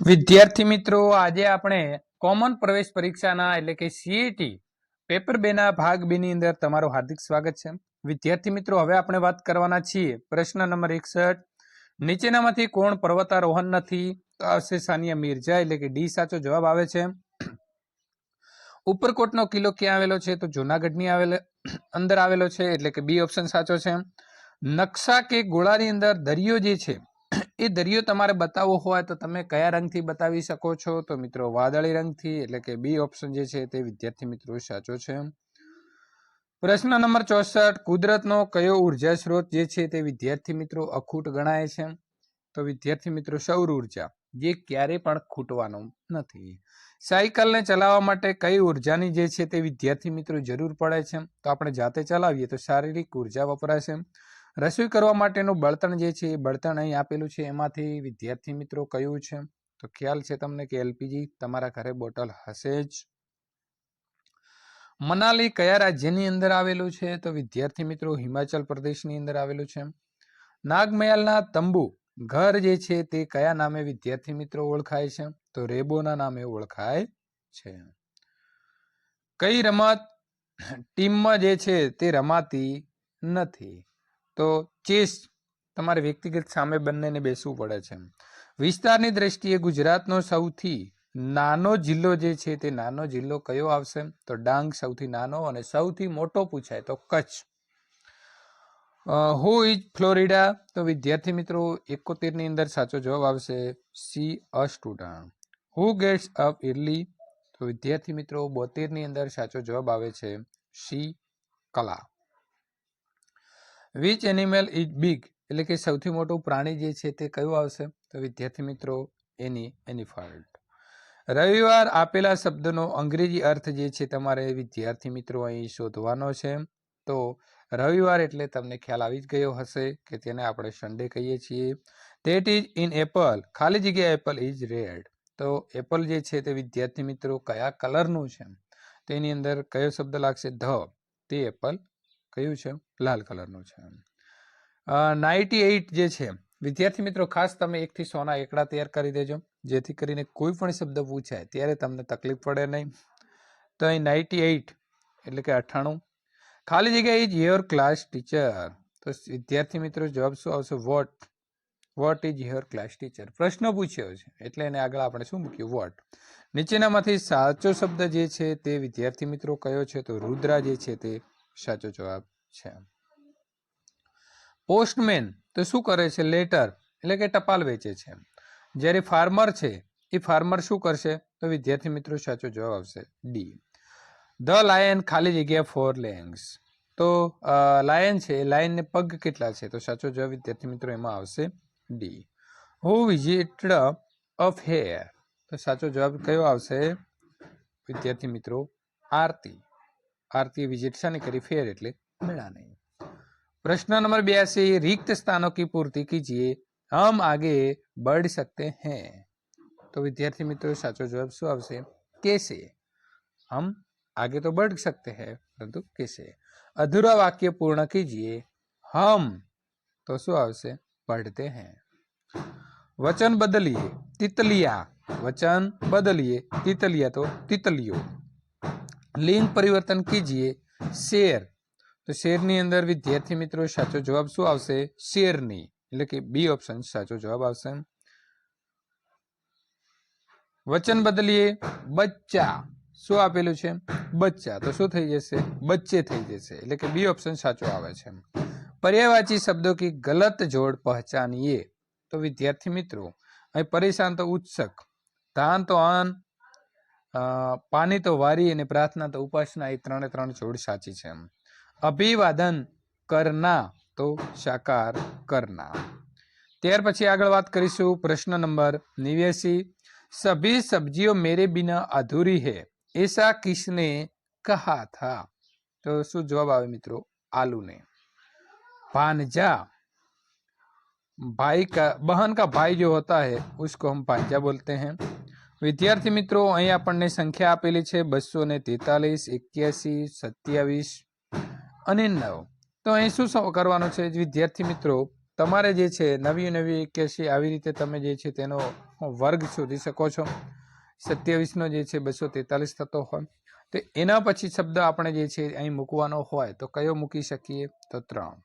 વિદ્યાર્થી મિત્રો, આજે આપણે કોમન પ્રવેશ પરીક્ષાના એટલે કે સીઈટી પેપર બે ના ભાગ બે ની અંદર તમારું હાર્દિક સ્વાગત છે. વિદ્યાર્થી મિત્રો, હવે આપણે વાત કરવાના છીએ પ્રશ્ન નંબર એકસઠ. નીચેનામાંથી કોણ પર્વતારોહણ નથી? તો આવશે સાનિયા મિર્ઝા, એટલે કે ડી સાચો જવાબ આવે છે. ઉપરકોટનો કિલ્લો ક્યાં આવેલો છે? તો જુનાગઢની આવેલો, અંદર આવેલો છે, એટલે કે બી ઓપ્શન સાચો છે. નકશા કે ગોળાની અંદર દરિયો જે છે એ દરિયો તમારે બતાવવો હોય તો તમે કયા રંગથી બતાવી શકો છો? તો મિત્રો વાદળી રંગથી, એટલે કે બી ઓપ્શન જે છે તે વિદ્યાર્થી મિત્રો સાચો છે. પ્રશ્ન નંબર ચોસઠ, કુદરતનો કયો ઊર્જા સ્ત્રોત જે છે તે વિદ્યાર્થી મિત્રો અખૂટ ગણાય છે? તો વિદ્યાર્થી મિત્રો સૌર ઊર્જા, જે ક્યારે પણ ખૂટવાનો નથી. સાયકલને ચલાવવા માટે કઈ ઉર્જાની જે છે તે વિદ્યાર્થી મિત્રો જરૂર પડે છે? તો આપણે જાતે ચલાવીએ તો શારીરિક ઊર્જા વપરાશે રસોઈ કરવા માટેનું બળતણ જે છે, એ બળતણ અહીં આપેલું છે. એમાંથી વિદ્યાર્થી મિત્રો કયું છે? તો ખ્યાલ છે તમને કે એલપીજી તમારા ઘરે બોટલ હશે જ. મનાલી કયા રાજ્યની અંદર આવેલું છે? તો વિદ્યાર્થી મિત્રો હિમાચલ પ્રદેશની અંદર આવેલું છે. નાગમયાલના તંબુ ઘર જે છે, તે કયા નામે વિદ્યાર્થી મિત્રો ઓળખાય છે? તો રેબોના નામે ઓળખાય છે. કઈ રમત ટીમમાં જે છે, તે રમાતી નથી. તો ચેસ તમારે વ્યક્તિગત સામે બંનેને બેસવું પડે છે. વિસ્તારની દ્રષ્ટિએ ગુજરાતનો સૌથી નાનો જિલ્લો જે છે તે નાનો જિલ્લો કયો આવશે? તો ડાંગ સૌથી નાનો અને સૌથી મોટો પૂછાય તો કચ્છ. હુ ઇઝ ફ્લોરિડા તો વિદ્યાર્થી મિત્રો, એકોતેરની અંદર સાચો જવાબ આવશે see a student who gets up early તો વિદ્યાર્થી મિત્રો, બોતેરની અંદર સાચો જવાબ આવે છે સી, કલા. વિચ એનિમલ ઇઝ બિગ એટલે કે સૌથી મોટું પ્રાણી જે છે તે કયું આવશે? તો વિદ્યાર્થી મિત્રો, એની એનિફાલ્ટ રવિવાર આપેલા શબ્દનો અંગ્રેજી અર્થ જે છે તમારે વિદ્યાર્થી મિત્રો અહીં શોધવાનો છે. તો રવિવાર એટલે તમને ખ્યાલ આવી જ ગયો હશે કે તેને આપણે સન્ડે કહીએ છીએ. દેટ ઇઝ ઇન એપલ ખાલી જગ્યા એપલ ઇઝ રેડ તો એપલ જે છે તે વિદ્યાર્થી મિત્રો કયા કલરનું છે? તેની અંદર કયો શબ્દ લાગશે? ધ. તે એપલ કયું છે? લાલ કલરનું છે નાઇન્ટી એઇટ જે છે, વિદ્યાર્થી મિત્રો, ખાસ તમે એકથી સોના એકડા તૈયાર કરી દેજો. જેથી કરીને કોઈ પણ શબ્દ પૂછાય, ત્યારે તમને તકલીફ પડે નહીં. તો અહીં નાઇન્ટી એઇટ એટલે કે અઠ્ઠાણું. ખાલી જગ્યા ઇઝ યોર ક્લાસ ટીચર. તો વિદ્યાર્થી મિત્રો, જવાબ શું આવશે? What? What is your class teacher? પ્રશ્ન પૂછ્યો છે, એટલે એને આગળ આપણે શું મૂક્યું? વોટ? નીચેનામાંથી સાચો શબ્દ જે છે તે વિદ્યાર્થી મિત્રો કયો છે? તો રુદ્રા જે છે તે સાચો જવાબ છે. પોસ્ટમેન તો શું કરે છે? લેટર એટલે કે ટપાલ વેચે છે. જ્યારે ફાર્મર છે, એ ફાર્મર શું કરશે? તો વિદ્યાર્થી મિત્રો, સાચો જવાબ આવશે ડી ધ લાયન ખાલી જગ્યા ફોર લેંગ્સ તો લાયન છે લાયનને પગ કેટલા છે? તો સાચો જવાબ વિદ્યાર્થી મિત્રો, એમાં આવશે D who visited of her તો સાચો જવાબ કયો આવશે? વિદ્યાર્થી મિત્રો, આરતી. આરતી વિઝિટ શાની કરી ફેર એટલે મેળા નહીં प्रश्न नंबर बयासी रिक्त स्थानों की पूर्ति कीजिए हम आगे बढ़ सकते हैं तो विद्यार्थी मित्रों साचो जवाब શું આવશે कैसे हम आगे तो बढ़ सकते हैं परंतु कैसे अधूरा वाक्य पूर्ण कीजिए हम तो શું આવશે पढ़ते हैं वचन बदलिए तितलिया वचन बदलिए तितलिया तो तितलियों लिंक परिवर्तन कीजिए। शेर तो शेर अंदर विद्यार्थी मित्रों, साचो जवाब शू आर के बी ऑप्शन, साचो जवाब वचन बदलीये बच्चा। शु आप बच्चा। तो शू जैसे? बच्चे थी जैसे। बी ऑप्शन साचो आए पर्यावाची शब्दों की गलत जोड़ पहचानिए। तो विद्यार्थी मित्रों परेशान तो उत्सक। धान तो आन पानी तो वारी प्रार्थना तो उपासना त्रे त्र छोड़ साची है अभिवादन करना तो साकार करना त्यार पी आग बात कर प्रश्न नंबर निव्यासी सभी सब्जियों मेरे बिना अधूरी है ऐसा किसने कहा था तो शु जवाब आए मित्रों आलू ने भानजा भाई का बहन का भाई जो होता है उसको हम भानजा बोलते हैं વિદ્યાર્થી મિત્રો, અહીં આપણને સંખ્યા આપેલી છે બસો ને તેતાલીસ, એક્યાસી, સત્યાવીસ અને નવ. તો અહીં શું કરવાનું છે? વિદ્યાર્થી મિત્રો, તમારે જે છે, નવી નવી એક્યાસી આવી રીતે તમે જે છે, તેનો વર્ગ શોધી શકો છો. સત્યાવીસનો જે છે, બસો તેતાલીસ થતો હોય. તો એના પછી શબ્દ આપણે જે છે, અહીં મૂકવાનો હોય, તો કયો મૂકી શકીએ? તો ત્રણ.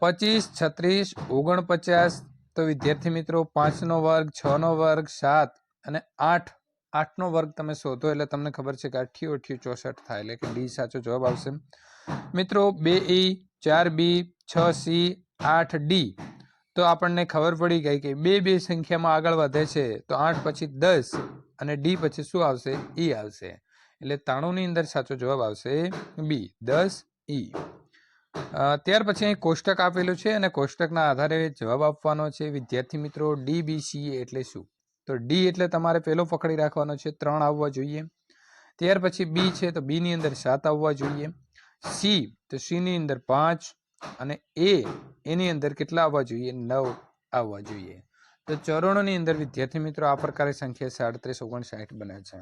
પચીસ, છત્રીસ, ઓગણપચાસ તો વિદ્યાર્થી મિત્રો, પાંચનો વર્ગ, છનો વર્ગ, સાત અને આઠ. આઠનો વર્ગ તમે શોધો એટલે તમને ખબર છે કે અઠ્યું અઠ્યું ચોસઠ થાય, એટલે કે ડી સાચો જવાબ આવશે. મિત્રો, બે ઈ ચાર બી, છ સી, આઠ ડી. તો આપણને ખબર પડી ગઈ કે બે બે સંખ્યામાં આગળ વધે છે, તો આઠ પછી દસ અને ડી પછી શું આવશે? ઈ આવશે. એટલે તાણુંની અંદર સાચો જવાબ આવશે બી, દસ ઈ. ત્યાર પછી અહીં કોષ્ટક આપેલું છે અને કોષ્ટકના આધારે જવાબ આપવાનો છે. વિદ્યાર્થી મિત્રો ડી બી સી એટલે શું? તો ડી એટલે તમારે પેલો પકડી રાખવાનો છે, ત્રણ આવવા જોઈએ. ત્યાર પછી બી છે, તો બી ની અંદર સાત આવવા જોઈએ. સી તો સી ની અંદર પાંચ અને એ એની અંદર કેટલા આવવા જોઈએ? નવ આવવા જોઈએ. તો ચરણોની અંદર વિદ્યાર્થી મિત્રો, આ પ્રકારે સંખ્યા સાડત્રીસ, ઓગણસાઠ બને છે.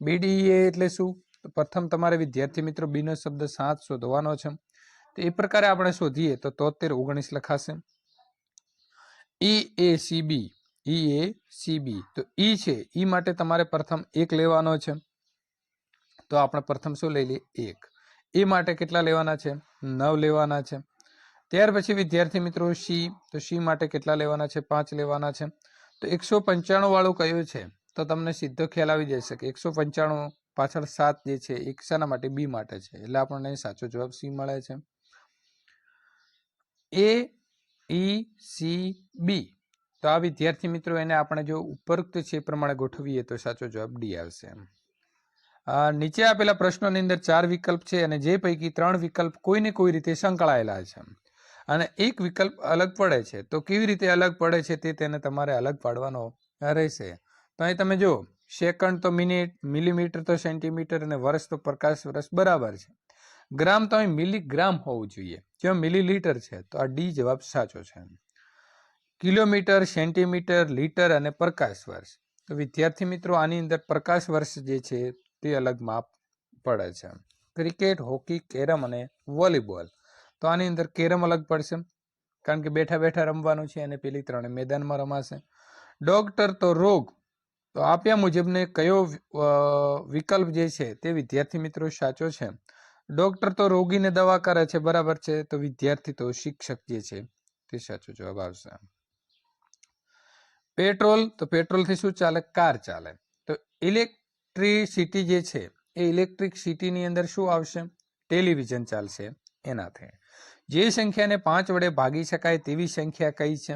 બીડીએ એટલે શું? પ્રથમ તમારે વિદ્યાર્થી મિત્રો બી નો શબ્દ સાત શોધવાનો છે. એ પ્રકારે આપણે શોધીએ તો તોતેર ઓગણીસ લખાશે. ઈ A C B E A C B તો ઈ છે ઈ માટે તમારે પ્રથમ એક લેવાનો છે. તો આપણે પ્રથમ શું લઈ લઈએ? એક. એ માટે કેટલા લેવાના છે? નવ લેવાના છે. ત્યાર પછી વિદ્યાર્થી મિત્રો સી તો સી માટે કેટલા લેવાના છે? પાંચ લેવાના છે. તો એકસો પંચાણું વાળું કયું છે? તો તમને સીધો ખ્યાલ આવી જશે કે એકસો પંચાણું પાછળ સાત જે છે એક શાના માટે બી માટે છે. એટલે આપણને સાચો જવાબ સી મળે છે. એ ઈ સી બી તો આ વિદ્યાર્થી મિત્રો એને આપણે જો ઉપરોક્ત છે એ પ્રમાણે ગોઠવીએ તો સાચો જવાબ ડી આવશે નીચે આપેલા પ્રશ્નોની અંદર ચાર વિકલ્પ છે અને જે પૈકી ત્રણ વિકલ્પ કોઈને કોઈ રીતે સંકળાયેલા છે અને એક વિકલ્પ અલગ પડે છે. તો કેવી રીતે અલગ પડે છે તે તેને તમારે અલગ પાડવાનો રહેશે. તો અહીં તમે જો સેકન્ડ તો મિનિટ, મિલીમીટર તો સેન્ટીમીટર અને વર્ષ તો પ્રકાશ વર્ષ બરાબર છે. ગ્રામ તો અહીં મિલીગ્રામ હોવું જોઈએ. જો મિલીલીટર છે, તો આ ડી જવાબ સાચો છે. કિલોમીટર, સેન્ટીમીટર, લીટર અને પ્રકાશ વર્ષ. તો વિદ્યાર્થી મિત્રો, આની અંદર પ્રકાશ વર્ષ જે છે, તે અલગ માપ પડે છે. ક્રિકેટ, હોકી, કેરમ અને વોલીબોલ. તો આની અંદર કેરમ અલગ પડશે, કારણ કે બેઠા બેઠા રમવાનું છે અને પેલી ત્રણે મેદાનમાં રમાશે. ડોક્ટર તો રોગ. તો આપ્યા મુજબને કયો વિકલ્પ જે છે, તે વિદ્યાર્થી મિત્રો સાચો છે. ડોક્ટર તો રોગીને દવા કરે છે, બરાબર છે, તો વિદ્યાર્થી તો શિક્ષક જે છે, તે સાચો જવાબ આવશે. પેટ્રોલ, તો પેટ્રોલથી શું ચાલે? કાર ચાલે. તો ઇલેક્ટ્રિસિટી જે છે, એ ઇલેક્ટ્રિક સિટીની અંદર શું આવશે? ટેલિવિઝન ચાલશે એનાથી. જે સંખ્યાને પાંચ વડે ભાગી શકાય તેવી સંખ્યા કઈ છે?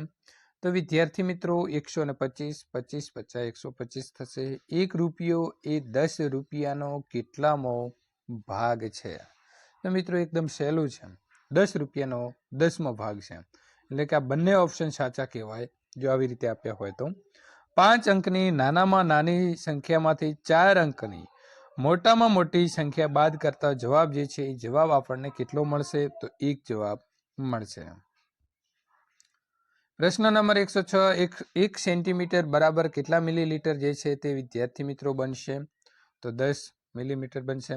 તો વિદ્યાર્થી મિત્રો, એકસો ને પચીસ પચીસ પચાસ, એકસો પચીસ થશે. એક રૂપિયો એ દસ રૂપિયાનો કેટલામો ભાગ છે. મિત્રો એકદમ સહેલું છે દસ રૂપિયાનો દસમો ભાગ છે એટલે કે આ બંને ઓપ્શન સાચા કહેવાય, જો આવી રીતે આપ્યા હોય તો. પાંચ અંકની નાનામાં નાની સંખ્યામાંથી ચાર અંકની મોટામાં મોટી સંખ્યા બાદ કરતા જવાબ જે છે, એ જવાબ આપણને કેટલો મળશે? તો એક જવાબ મળશે પ્રશ્ન નંબર એકસો છ, એક એક સેન્ટીમીટર બરાબર કેટલા મિલીલીટર જે છે તે વિદ્યાર્થી મિત્રો બનશે? તો દસ મિલીમીટર બનશે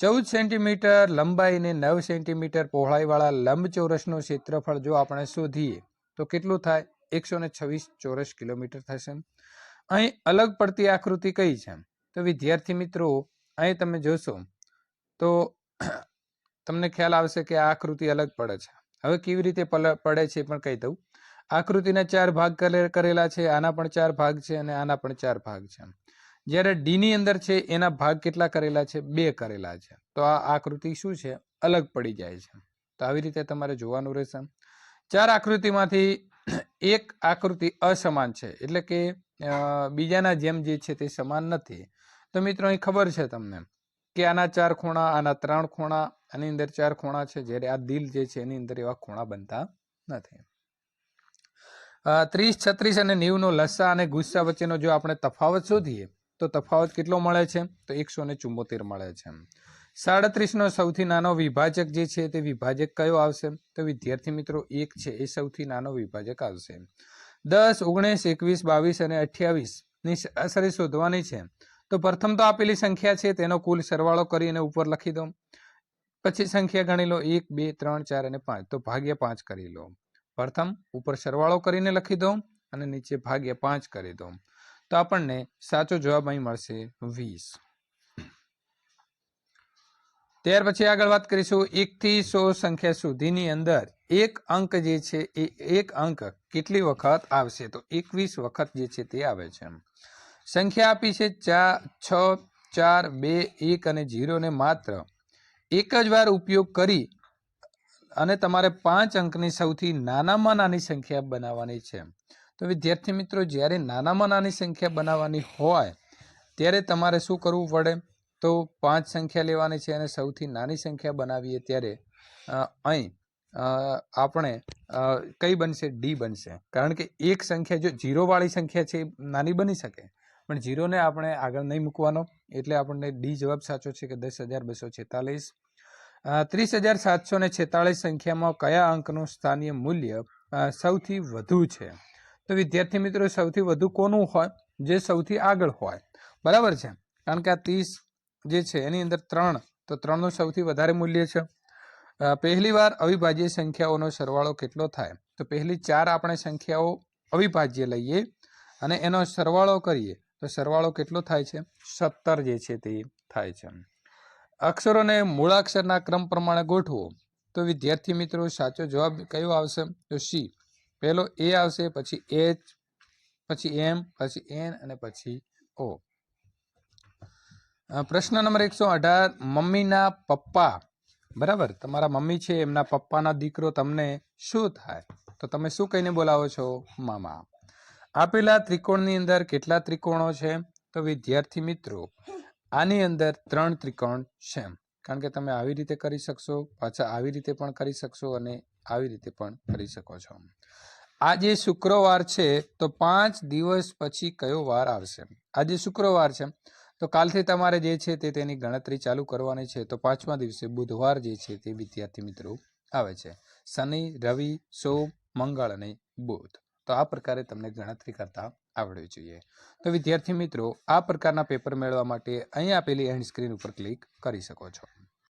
ચૌદ સેન્ટીમીટર લંબાઈ ને નવ સેન્ટીમીટર પહોળાઈવાળા લંબચોરસનું ક્ષેત્રફળ જો આપણે શોધીએ, તો કેટલું થાય? એકસો ને છવ્વીસ ચોરસ કિલોમીટર થશે. અહીં અલગ પડતી આકૃતિ કઈ છે? તો વિદ્યાર્થી મિત્રો, અહીં તમે જોશો, તો તમને ખ્યાલ આવશે કે આ આકૃતિ અલગ પડે છે. હવે કેવી રીતે પડે છે પણ કહી દઉં. આકૃતિના ચાર ભાગ કરે- કરેલા છે, આના પણ ચાર ભાગ છે અને આના પણ ચાર ભાગ છે. જ્યારે ડીની અંદર છે, એના ભાગ કેટલા કરેલા છે? બે કરેલા છે. તો આ આકૃતિ શું છે? અલગ પડી જાય છે. તો આવી રીતે તમારે જોવાનું રહેશે. ચાર આકૃતિમાંથી એક આકૃતિ અસમાન છે. એટલે કે બીજાના જેમ જે છે તે સમાન નથી. તો મિત્રો, અહીં ખબર છે તમને કે આના ચાર ખૂણા, આના ત્રણ ખૂણા, આની અંદર ચાર ખૂણા છે. જ્યારે આ દિલ જે છે, એની અંદર એવા ખૂણા બનતા નથી. ત્રીસ, છત્રીસ અને નેવુંનો લસ્સા અને ગુસ્સા વચ્ચેનો જો આપણે તફાવત શોધીએ તો તફાવત કેટલો મળે છે? તો એકસો ને ચુંબોતેર મળે છે. સાડત્રીસનો સૌથી નાનો વિભાજક જે છે તે વિભાજક કયો આવશે? તો વિદ્યાર્થી મિત્રો, એક છે એ સૌથી નાનો વિભાજક આવશે. દસ, ઓગણીસ, એકવીસ, બાવીસ અને અઠ્યાવીસની સરાસરી શોધવાની છે. તો પ્રથમ તો આપેલી સંખ્યા છે, તેનો કુલ સરવાળો કરીને ઉપર લખી દો પછી સંખ્યા ગણી લો, એક, બે, ત્રણ, ચાર અને પાંચ. તો ભાગ્યા પાંચ કરી લો. પ્રથમ ઉપર સરવાળો કરીને લખી દો અને નીચે ભાગ્યા પાંચ કરી દો તો આપણને સાચો જવાબ અહીં મળશે વીસ. ત્યાર પછી આગળ વાત કરીશું એક થી સો સંખ્યા સુધીની અંદર એક અંક જે છે એ એક અંક કેટલી વખત આવશે? તો એકવીસ વખત જે છે તે આવે છે. સંખ્યા આપી છે ચાર, છ, ચાર, બે, એક અને જીરોને માત્ર. એક જ વાર ઉપયોગ કરી અને તમારે પાંચ અંકની સૌથી નાનામાં નાની સંખ્યા બનાવવાની છે. તો વિદ્યાર્થી મિત્રો, જ્યારે નાનામાં નાની સંખ્યા બનાવવાની હોય, ત્યારે તમારે શું કરવું પડે? તો પાંચ સંખ્યા લેવાની છે અને સૌથી નાની સંખ્યા બનાવીએ ત્યારે અહીં આપણે કઈ બનશે? ડી બનશે. કારણ કે એક સંખ્યા જો જીરોવાળી સંખ્યા છે, એ નાની બની શકે. પણ જીરોને આપણે આગળ નહીં મૂકવાનો. એટલે આપણને ડી જવાબ સાચો છે કે દસ હજાર બસો છેતાલીસ. ત્રીસ હજાર સાતસો ને છેતાળીસ સંખ્યામાં કયા અંકનું સ્થાનીય મૂલ્ય સૌથી વધુ છે? તો વિદ્યાર્થી મિત્રો સૌથી વધુ કોનું હોય? જે સૌથી આગળ હોય. બરાબર છે? કારણ કે આ ત્રીસ જે છે, એની અંદર ત્રણ. તો ત્રણનું સૌથી વધારે મૂલ્ય છે. પહેલી વાર અવિભાજ્ય સંખ્યાઓનો સરવાળો કેટલો થાય? તો પહેલી ચાર આપણે સંખ્યાઓ અવિભાજ્ય લઈએ અને એનો સરવાળો કરીએ. તો સરવાળો કેટલો થાય છે? સત્તર જે છે તે થાય છે. અક્ષરોને મૂળાક્ષરના ક્રમ પ્રમાણે ગોઠવો. તો વિદ્યાર્થી મિત્રો, સાચો જવાબ કયો આવશે? તો સી. પહેલો એ આવશે, પછી એચ પછી એમ પછી એન અને પછી ઓ પ્રશ્ન નંબર એકસો અઢાર, મમ્મીના પપ્પા. બરાબર? તમારા મમ્મી છે, એમના પપ્પાના દીકરો તમને શું થાય? તો તમે શું કહીને બોલાવો છો? મામા. આપેલા ત્રિકોણની અંદર કેટલા ત્રિકોણો છે? તો વિદ્યાર્થી મિત્રો, આની અંદર ત્રણ ત્રિકોણ છે કારણ કે તમે આવી રીતે કરી શકશો, પાછા આવી રીતે પણ કરી શકશો અને આવી રીતે પણ કરી શકો છો. આજે શુક્રવાર છે, તો પાંચ દિવસ પછી કયો વાર આવશે? આજે શુક્રવાર છે, તો કાલથી તમારે જે છે તે તેની ગણતરી ચાલુ કરવાની છે, તો પાંચમા દિવસે બુધવાર જે છે તે વિદ્યાર્થી મિત્રો આવે છે. શનિ, રવિ, સોમ, મંગળ અને બુધ. તો આ પ્રકારે તમને ગણતરી કરતા આવડવી જોઈએ. તો વિદ્યાર્થી મિત્રો, આ પ્રકારના પેપર મેળવવા માટે અહીં આપેલી એન્ડ સ્ક્રીન ઉપર ક્લિક કરી શકો છો.